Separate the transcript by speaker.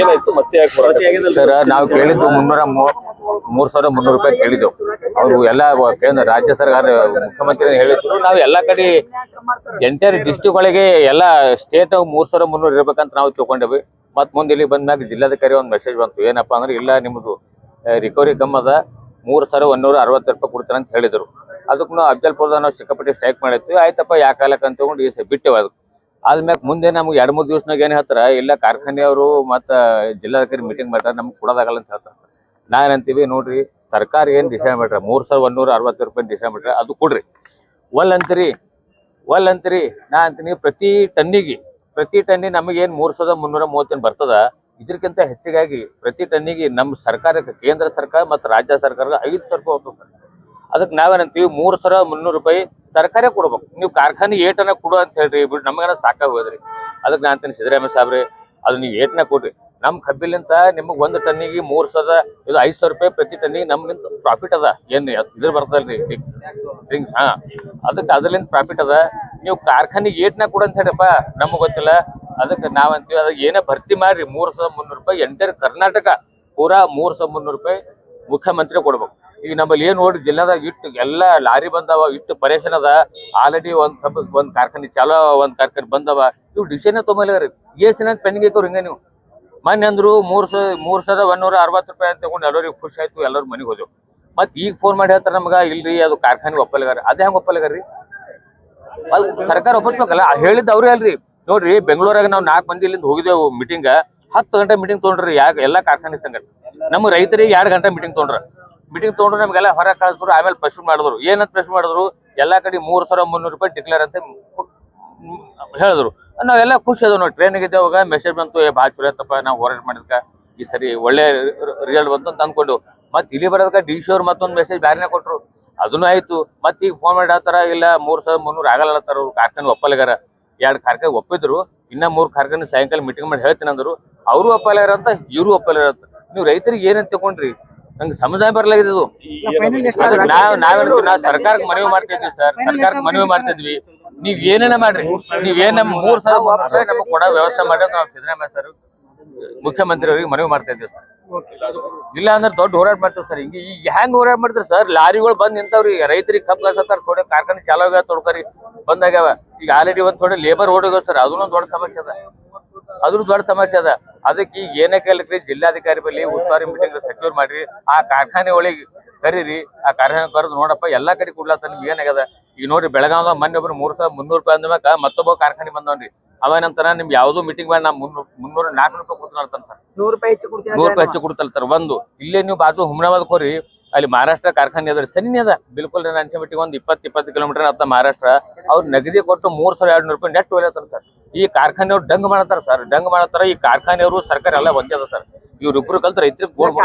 Speaker 1: ಏನಾಯ್ತು? ಮತ್ತೆ ಯಾಕೆ ಹೋರಾಟ
Speaker 2: ಸರ್ ನಾವು ಕೇಳಿದ್ದು ಮುನ್ನೂರ ಮೂರ್ ಸಾವಿರ ಮುನ್ನೂರು ರೂಪಾಯಿ ಕೇಳಿದ್ದೆವು. ಅವರು ಎಲ್ಲ ಕೇಂದ್ರ ರಾಜ್ಯ ಸರ್ಕಾರ ಮುಖ್ಯಮಂತ್ರಿ ಹೇಳಿದ್ರು. ನಾವು ಎಲ್ಲಾ ಕಡೆ ಎಂಟೈರ್ ಡಿಸ್ಟಿಕ್ ಒಳಗೆ ಎಲ್ಲ ಸ್ಟೇಟ್ ಮೂರ್ ಸಾವಿರ ಮುನ್ನೂರು ಇರ್ಬೇಕಂತ ನಾವು ತಗೊಂಡೇವಿ ಮತ್ ಮುಂದೆ ಇಲ್ಲಿ ಬಂದ್ಮ್ಯಾಗ ಜಿಲ್ಲಾಧಿಕಾರಿ ಒಂದು ಮೆಸೇಜ್ ಬಂತು. ಏನಪ್ಪಾ ಅಂದ್ರೆ ಇಲ್ಲ ನಿಮ್ದು ರಿಕವರಿ ಕಮ್ ಅದ. ಮೂರ್ ಸಾವಿರ ಒಂದೂರ ಅರವತ್ತು ರೂಪಾಯಿ ಕೊಡ್ತಾರೆ ಅಂತ ಹೇಳಿದ್ರು. ಅದಕ್ಕೆ ನಾವು ಅಫ್ಜಲ್ಪುರದ ನಾವು ಸಿಕ್ಕಾಪಟ್ಟೆ ಸ್ಟ್ರೈಕ್ ಮಾಡಿದ್ವಿ. ಆಯ್ತಪ್ಪ ಯಾಕಾಲಕ್ಕೆ ಅಂತ ತಗೊಂಡು ಈ ಬಿಟ್ಟೆವು ಅದಕ್ಕೆ ಆದ್ಮ್ಯಾಗ ಮುಂದೆ ನಮ್ಗೆ ಎರಡ್ ಮೂರ್ ದಿವಸನಾಗ ಏನ್ ಹೇಳ್ತಾರ, ಇಲ್ಲ ಕಾರ್ಖಾನೆಯವರು ಮತ್ತ ಜಿಲ್ಲಾಧಿಕಾರಿ ಮೀಟಿಂಗ್ ಮಾಡ್ತಾರ, ನಮ್ಗೆ ಕೊಡೋದಾಗಲ್ಲ ಅಂತ ಹೇಳ್ತಾರ. ನಾವೇನಂತೀವಿ ನೋಡ್ರಿ, ಸರ್ಕಾರ ಏನ್ ಡಿಸೈಡ್ ಮಾಡ್ರ, ಮೂರ್ ಸಾವಿರದ ಒಂದೂರ ಅರವತ್ತು ರೂಪಾಯಿ ಡಿಸೈಡ್ ಮಾಡ್ರ, ಅದು ಕೊಡ್ರಿ. ಒಲ್ ಅಂತೀರಿ ಒಲ್ ಅಂತೀರಿ, ನಾ ಅಂತೀನಿ, ಪ್ರತಿ ಟನ್ನಿಗೆ ಪ್ರತಿ ಟನ್ನಿಗೆ ನಮಗೆ ಏನ್ ಮೂರ್ ಸಾವಿರದ ಮುನ್ನೂರ ಮೂವತ್ತೇನು ಬರ್ತದ ಇದಕ್ಕಿಂತ ಹೆಚ್ಚಿಗಾಗಿ ಪ್ರತಿ ಟನ್ನಿಗೆ ನಮ್ಮ ಸರ್ಕಾರಕ್ಕೆ, ಕೇಂದ್ರ ಸರ್ಕಾರ ಮತ್ತು ರಾಜ್ಯ ಸರ್ಕಾರಕ್ಕೆ ಐದು ಸಾವಿರ ರೂಪಾಯಿ ಹೋಗ್ತದೆ ಅದಕ್ಕೆ ನಾವೇನಂತೀವಿ ಮೂರು ಸಾವಿರ ಮುನ್ನೂರು ರೂಪಾಯಿ ಸರ್ಕಾರ ಕೊಡ್ಬೇಕು. ನೀವು ಕಾರ್ಖಾನೆ ಏಟನ್ನ ಕೊಡು ಅಂತ ಹೇಳ್ರಿ ಬಿಟ್ಟು ನಮಗೇನ ಸಾಕಾಗಿ ಅದಕ್ಕೆ ನಾನು ಅಂತೀನಿ, ಸಿದ್ದರಾಮಯ್ಯ ಸಾಬ್ರಿ, ಅದು ನೀವು ಏಟ್ನ ಕೊಡ್ರಿ. ನಮ್ಮ ಕಬ್ಬಿಲಿಂತ ನಿಮಗೆ ಒಂದು ಟನ್ನಿಗೆ ಮೂರು ಸಾವಿರದ ಇದು ಐದು ಸಾವಿರ ರೂಪಾಯಿ ಪ್ರತಿ ಟನ್ನಿಗೆ ನಮ್ಗಿಂತ ಪ್ರಾಫಿಟ್ ಅದ. ಏನು ಇದ್ರ ಬರ್ತದಲ್ರಿ ಡ್ರಿಂಕ್ಸ್ ಹಾಂ. ಅದಕ್ಕೆ ಅದ್ರಲಿಂದ ಪ್ರಾಫಿಟ್ ಅದ. ನೀವು ಕಾರ್ಖಾನೆಗೆ ಏಟ್ನ ಕೊಡು ಅಂತ ಹೇಳಪ್ಪ ನಮಗೆ ಗೊತ್ತಿಲ್ಲ. ಅದಕ್ಕೆ ನಾವಂತೀವಿ ಅದಕ್ಕೆ ಏನೇ ಭರ್ತಿ ಮಾಡ್ರಿ, ಮೂರ್ ಸಾವಿರದ ಮುನ್ನೂರು ರೂಪಾಯಿ, ಎಂಟರ್ ಕರ್ನಾಟಕ, ಪೂರಾ ಮೂರು ಸಾವಿರದ ಮುನ್ನೂರು ರೂಪಾಯಿ ಮುಖ್ಯಮಂತ್ರಿ ಕೊಡ್ಬೇಕು. ಈಗ ನಮ್ಮಲ್ಲಿ ಏನ್ ನೋಡ್ರಿ, ಜಿಲ್ಲಾದಾಗ ಇಟ್ಟು ಎಲ್ಲ ಲಾರಿ ಬಂದವ, ಇಟ್ಟು ಪರೇಶನ್ ಅದ. ಆಲ್ರೆಡಿ ಒಂದ್ ಒಂದ್ ಕಾರ್ಖಾನೆ ಚಾಲೋ ಒಂದ್ ಕಾರ್ಖಾನೆ ಬಂದವ. ಇವು ಡಿಸಿಷನ್ ತೊಗೊಂಬಲ್ರಿ ಏಸಿನ ಪೆನ್ಗೆ ಇತ್ತು ಹಿಂಗ ನೀವು? ಮೊನ್ನೆ ಅಂದ್ರು ಮೂರ್ ಸ, ಮೂರ್ ಸಾವಿರದ ಒಂದೂರ ಅರವತ್ತು ರೂಪಾಯಿ ಅಂತ ತಗೊಂಡು ಎಲ್ಲರಿಗೂ ಖುಷಿ ಆಯ್ತು, ಎಲ್ಲರೂ ಮನೆಗೆ ಹೋದೆವು ಮತ್ ಈಗ ಫೋನ್ ಮಾಡಿ ಹೇಳ್ತಾರ ನಮ್ಗ, ಇಲ್ರಿ, ಅದು ಕಾರ್ಖಾನೆ ಒಪ್ಪಲ್ಗಾರ ಅದೇ ಹೆಂಗ್ ಒಪ್ಪಲ್ಗಾರ್ರಿ ಅದು ಸರ್ಕಾರ ಒಪ್ಪಿಸ್ಬೇಕಲ್ಲ ಹೇಳಿದ್ ಅವ್ರೇ ಅಲ್ರಿ. ನೋಡ್ರಿ, ಬೆಂಗಳೂರಾಗ ನಾವು ನಾಲ್ಕು ಮಂದಿ ಇಲ್ಲಿಂದ ಹೋಗಿದ್ದೇವು ಮೀಟಿಂಗ್ ಹತ್ತು ಗಂಟೆ ಮೀಟಿಂಗ್ ತೊಗೊಂಡ್ರಿ, ಯಾಕ ಎಲ್ಲಾ ಕಾರ್ಖಾನೆ ಸಂಘ. ನಮ್ಮ ರೈತರಿಗೆ ಎರಡು ಗಂಟೆ ಮೀಟಿಂಗ್ ತೊಗೊಂಡ್ರ. ಮೀಟಿಂಗ್ ತಗೊಂಡು ನಮಗೆಲ್ಲ ಹೊರ ಕಳಿಸಿದ್ರು ಆಮೇಲೆ ಪ್ರಶ್ನೆ ಮಾಡಿದ್ರು. ಏನಂತ ಪ್ರಶ್ನೆ ಮಾಡಿದ್ರು? ಎಲ್ಲಾ ಕಡೆ ಮೂರ್ ಸಾವಿರ ಮುನ್ನೂರು ರೂಪಾಯಿ ಡಿಕ್ಲೇರ್ ಅಂತ ಹೇಳಿದ್ರು. ನಾವೆಲ್ಲ ಖುಷಿ ಅದ ನೋಡಿ. ಟ್ರೈನಿಗೆ ಇದ್ದೇವಾಗ ಮೆಸೇಜ್ ಬಂತು, ಏ, ಭಾಳ ಚಲೋ ಆಯ್ತಪ್ಪ, ನಾವು ಹೋರಾಟ ಮಾಡಿದ್ಕ. ಈ ಸರಿ ಒಳ್ಳೆ ರಿಸಲ್ಟ್ ಬಂತು ಅಂತ ಅಂದ್ಕೊಂಡು. ಮತ್ತೆ ಇಲ್ಲಿ ಬರೋದಕ್ಕೆ ಡಿ ಸಿ ಅವ್ರು ಮತ್ತೊಂದು ಮೆಸೇಜ್ ಬೇರೆನೇ ಕೊಟ್ರು. ಅದನ್ನು ಆಯ್ತು. ಮತ್ತೆ ಈಗ ಫೋನ್ ಮಾಡಿ ಇಲ್ಲ, ಮೂರ್ ಸಾವಿರ ಮುನ್ನೂರು ಆಗಲ್ಲ ಅವ್ರು. ಕಾರ್ಖಾನೆ ಒಪ್ಪಲ್ಗಾರ. ಎರಡು ಕಾರ್ಖಾನೆ ಒಪ್ಪಿದ್ರು. ಇನ್ನ ಮೂರ್ ಕಾರ್ಖಾನೆ ಸಾಯಂಕಾಲ ಮೀಟಿಂಗ್ ಮಾಡಿ ಹೇಳ್ತೀನಿ ಅಂದ್ರು. ಅವರು ಒಪ್ಪಲ್ಗಾರ ಅಂತ ಇವರು ಒಪ್ಪಲ್ಗಾರ ಅಂತ. ನೀವು ರೈತರಿಗೆ ಏನಂತ ತಗೊಂಡ್ರಿ? ನಂಗೆ ಸಮುದಾಯ ಬರ್ಲಾಗಿದೆ ಇದು ಅದಕ್ಕೆ ನಾವ್ ನಾವೇನು ನಾವು ಸರ್ಕಾರಕ್ಕೆ ಮನವಿ ಮಾಡ್ತಿದ್ವಿ ಸರ್. ಸರ್ಕಾರಕ್ಕೆ ಮನವಿ ಮಾಡ್ತಿದ್ವಿ ನೀವ್ ಏನೇನ ಮಾಡ್ರಿ? ನೀವ್ ಏನ ಮೂರ್ ಸಾವಿರ ನಮಗೆ ರೂಪಾಯಿ ನಮಗ್ ಕೊಡೋ ವ್ಯವಸ್ಥೆ ಮಾಡೋದು ನಾವು ಸಿದ್ದರಾಮಯ್ಯ ಸರ್. ಮುಖ್ಯಮಂತ್ರಿ ಅವರಿಗೆ ಮನವಿ ಮಾಡ್ತಾ ಇದ್ದೀವಿ ಸರ್. ಇಲ್ಲ ಅಂದ್ರೆ ದೊಡ್ಡ ಹೋರಾಟ ಮಾಡ್ತೀವಿ ಸರ್. ಹಿಂಗೆ ಈಗ ಹೆಂಗ್ ಹೋರಾಟ ಮಾಡ್ತಾರೆ ಸರ್? ಲಾರಿಗಳು ಬಂದ್ ನಿಂತಾವ್ರಿ. ರೈತರಿಗೆ ಕಬ್ಬು ಕಳ್ಸತ್ತಾರ ಥೋಡೆ ಕಾರ್ಖಾನೆ ಚಾಲೋ ಆಗ್ಯಾವ ತೊಡ್ಕರಿ. ಬಂದಾಗ್ಯಾವ ಈಗ ಆಲ್ರೆಡಿ ಒಂದ್ ಥೋಡೆ ಲೇಬರ್ ಓಡಿಗೋ ಸರ್. ಅದನ್ನೂ ದೊಡ್ಡ ಸಮಸ್ಯೆ ಅದ. ಅದ್ರ ದೊಡ್ಡ ಸಮಸ್ಯೆ ಅದ. ಅದಕ್ಕೆ ಈಗ ಏನೇ ಕೇಳಿದ್ರಿ ಜಿಲ್ಲಾಧಿಕಾರಿ ಬಳಿ ಉಸ್ತುವಾರಿ ಮೀಟಿಂಗ್ ಸೆಕ್ಯೂರ್ ಮಾಡ್ರಿ. ಆ ಕಾರ್ಖಾನೆ ಒಳಗೆ ಕರೀರಿ ಆ ಕಾರ್ಖಾನೆ ಕರೆದು ನೋಡಪ್ಪ ಎಲ್ಲಾ ಕಡೆ ಕೊಡ್ಲತ್ತ ನಿಮ್ಗೆ ಏನಾಗ್ಯದ? ಈಗ ನೋಡ್ರಿ ಬೆಳಗಾವ್ದಾಗ ಮೊನ್ನೆ ಒಬ್ರು ಮೂರ್ ಸಾವಿರ ಮುನ್ನೂರು ರೂಪಾಯಿ ಅಂದ್ಮ್ಯಾಕ ಮತ್ತೊಬ್ಬ ಕಾರ್ಖಾನೆ ಬಂದವನ್ರಿ. ಅವನಂತರ ನಿಮ್ಗೆ ಯಾವ್ದು ಮೀಟಿಂಗ್ ಮಾಡಿ ನಾ ಮುನ್ನೂರ್ ಮುನ್ನೂರ ನಾಲ್ಕು ರೂಪಾಯಿ ಕೊಡ್ತಾನಂತ
Speaker 3: ನೂರು ರೂಪಾಯಿ ಹೆಚ್ಚು ಕೊಡ್ತೀನಿ
Speaker 2: ನೂರು ರೂಪಾಯಿ ಹೆಚ್ಚು ಕೊಡ್ತಾರ ಒಂದು. ಇಲ್ಲೇ ನೀವು ಬಾಜು ಹುಮ್ನಾಬಾದ್ ಹೋರಿ ಅಲ್ಲಿ ಮಹಾರಾಷ್ಟ್ರ ಕಾರ್ಖಾನೆ ಅದ್ರ ಸನ್ನಿ ಅದ. ಬಿಲ್ಕುಲ್ ನನ್ನ ಅನ್ಸಿಬಿಟ್ಟಿಗೆ ಒಂದು ಇಪ್ಪತ್ತು ಇಪ್ಪತ್ತು ಕಿಲೋಮೀಟರ್ ಅತ್ತ ಮಹಾರಾಷ್ಟ್ರ. ಅವ್ರು ನಗದಿ ಕೊಟ್ಟು ಮೂರ್ ಸಾವಿರ ಎರಡು ನೂರು ರೂಪಾಯಿ ನೆಟ್ ಒಯ್ಲತ್ತಾರ ಸರ್. ಈ ಕಾರ್ಖಾನೆಯವ್ರು ಡಂಗ್ ಮಾಡತ್ತಾರ ಸರ್. ಡಂಗ್ ಮಾಡತ್ತಾರ ಈ ಕಾರ್ಖಾನೆಯವರು ಸರ್ಕಾರ ಎಲ್ಲ ಒಂದೇ ಅದ ಸರ್. ಇವ್ರಿಬ್ರು ಕಲ್ತು ರೈತರಿಗೆ ಗೋಡ್